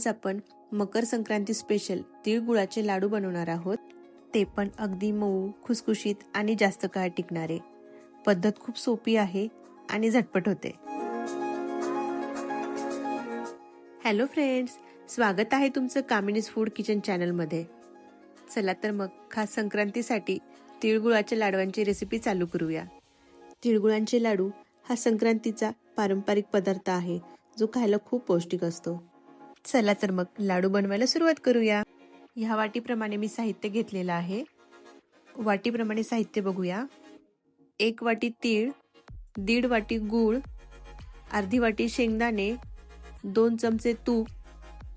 आज आपण मकर संक्रांती स्पेशल तिळगुळाचे लाडू बनवणार आहोत. ते पण अगदी मऊ खुसखुशीत आणि जास्त काळ टिकणारे. पद्धत खूप सोपी आहे आणि झटपट होते. हॅलो फ्रेंड्स स्वागत आहे तुमचं कामिनीज फूड किचन चॅनलमध्ये चला तर मग खास संक्रांतीसाठी तिळगुळाच्या लाडवांची रेसिपी चालू करूया. तिळगुळांचे लाडू हा संक्रांतीचा पारंपरिक पदार्थ आहे जो खायला खूप पौष्टिक असतो. चला तर मग लाडू बनवायला सुरुवात करूया. ह्या वाटीप्रमाणे मी साहित्य घेतलेलं आहे. वाटीप्रमाणे साहित्य बघूया. एक वाटी तीळ दीड वाटी गूळ अर्धी वाटी शेंगदाणे दोन चमचे तूप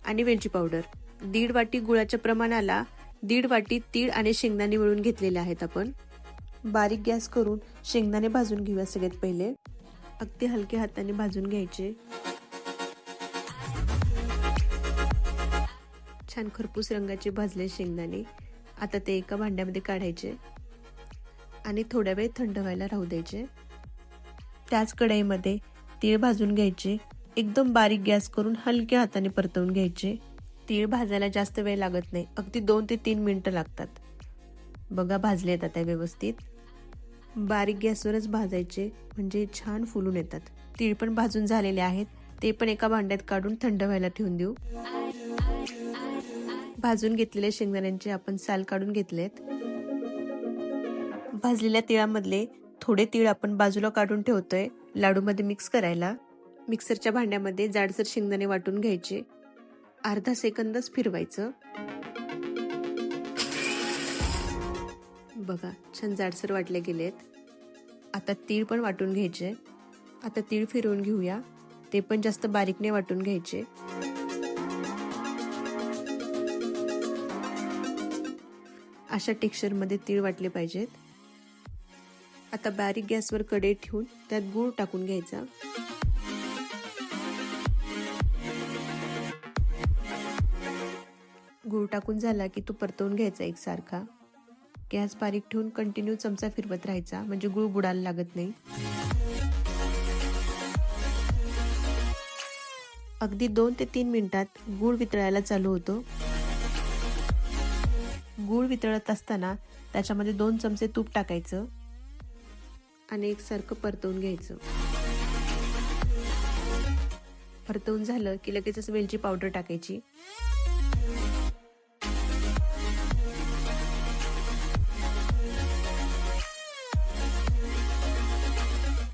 आणि वेलची पावडर. दीड वाटी गुळाच्या प्रमाणाला दीड वाटी तीळ आणि शेंगदाणे मिळून घेतलेले आहेत आपण. बारीक गॅस करून शेंगदाणे भाजून घेऊया सगळ्यात पहिले. अगदी हलक्या हाताने भाजून घ्यायचे. छान खरपूस रंगाचे भाजले शेंगदाणे. आता ते एका भांड्यामध्ये काढायचे आणि थोड्या वेळ थंड व्हायला राहू द्यायचे. त्याच कढईमध्ये तीळ भाजून घ्यायचे. एकदम बारीक गॅस करून हलक्या हाताने परतवून घ्यायचे. तीळ भाजायला जास्त वेळ लागत नाही. अगदी दोन ते तीन मिनटं लागतात. बघा भाजले येतात त्या व्यवस्थित. बारीक गॅसवरच भाजायचे. म्हणजे छान फुलून येतात. तीळ पण भाजून झालेले आहेत. ते पण एका भांड्यात काढून थंड व्हायला ठेवून देऊ. भाजून घेतलेले शेंगदाण्यांचे आपण साल काढून घेतलेत. भाजलेल्या तिळामधले थोडे तीळ आपण बाजूला काढून ठेवतोय लाडूमध्ये मिक्स करायला. मिक्सरच्या भांड्यामध्ये जाडसर शेंगदाणे वाटून घ्यायचे. अर्धा सेकंदच फिरवायचं. बघा छान जाडसर वाटले गेलेत. आता तीळ पण वाटून घ्यायचे. आता तीळ फिरवून घेऊया. ते पण जास्त बारीकने वाटून घ्यायचे. अशा टेक्स्चरमध्ये तीळ वाटले पाहिजेत. आता बारीक गॅसवर कढई ठेवून त्यात गूळ टाकून घ्यायचा. गूळ टाकून झाला की तो परतवून घ्यायचा एकसारखा. गॅस बारीक ठेवून कंटिन्यू चमचा फिरवत राहायचा म्हणजे गूळ बुडायला लागत नाही. अगदी दोन ते तीन मिनिटात गूळ वितळायला चालू होतो. गूळ वितळत असताना त्याच्यामध्ये दोन चमचे तूप टाकायचं आणि एकसारखं परतवून घ्यायचं. परतवून झालं की लगेचच वेलची पावडर टाकायची.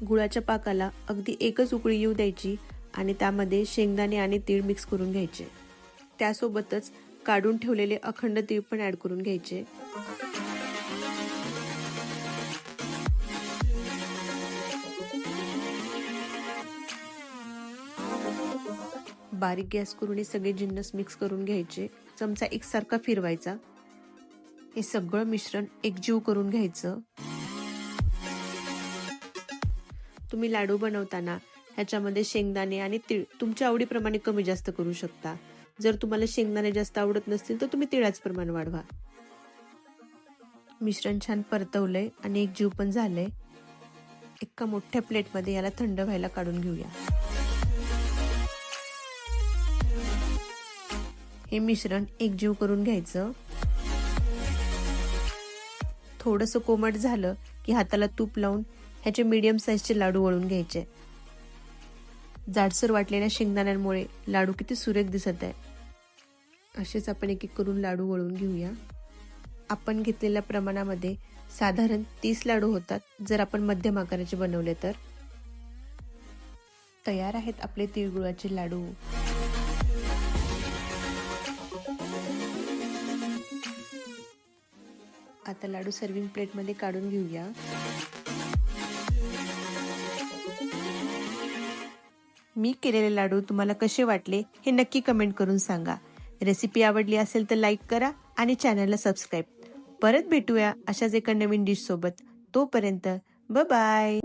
गुळाच्या पाकाला अगदी एकच उकळी येऊ द्यायची आणि त्यामध्ये शेंगदाणे आणि तीळ मिक्स करून घ्यायचे. त्यासोबतच काढून ठेवलेले अखंड तीळ पण ऍड करून घ्यायचे. बारीक गॅस करून हे सगळे जिन्नस मिक्स करून घ्यायचे. चमचा एकसारखा फिरवायचा. हे सगळं मिश्रण एकजीव करून घ्यायचं. तुम्ही लाडू बनवताना ह्याच्यामध्ये शेंगदाणे आणि तीळ तुमच्या आवडीप्रमाणे कमी जास्त करू शकता. जर तुम्हाला शेंगदाणे जास्त आवडत नसतील तर तुम्ही तिळाच प्रमाण वाढवा. मिश्रण छान परतवलंय आणि एक जीव पण झालंय. एका मोठ्या प्लेटमध्ये याला थंड व्हायला काढून घेऊया. हे मिश्रण एकजीव करून घ्यायचं. थोडस कोमट झालं की हाताला तूप लावून ह्याचे मीडियम साईजचे लाडू वळून घ्यायचे. जाडसर वाटलेल्या शेंगदाण्यांमुळे लाडू किती सुरेख दिसत आहे असेच आपण एक एक करून लाडू वळून घेऊया. आपण घेतलेल्या प्रमाणामध्ये साधारण तीस लाडू होतात जर आपण मध्यम आकाराचे बनवले तर. तयार आहेत आपले तिळगुळाचे लाडू. आता लाडू सर्विंग प्लेटमध्ये काढून घेऊया. मी केलेले लाडू तुम्हाला कसे वाटले हे नक्की कमेंट करून सांगा. रेसिपी आवडली असेल तर लाईक करा आणि चॅनलला सबस्क्राईब. परत भेटूया अशाच एका नवीन डिशसोबत तोपर्यंत ब बाय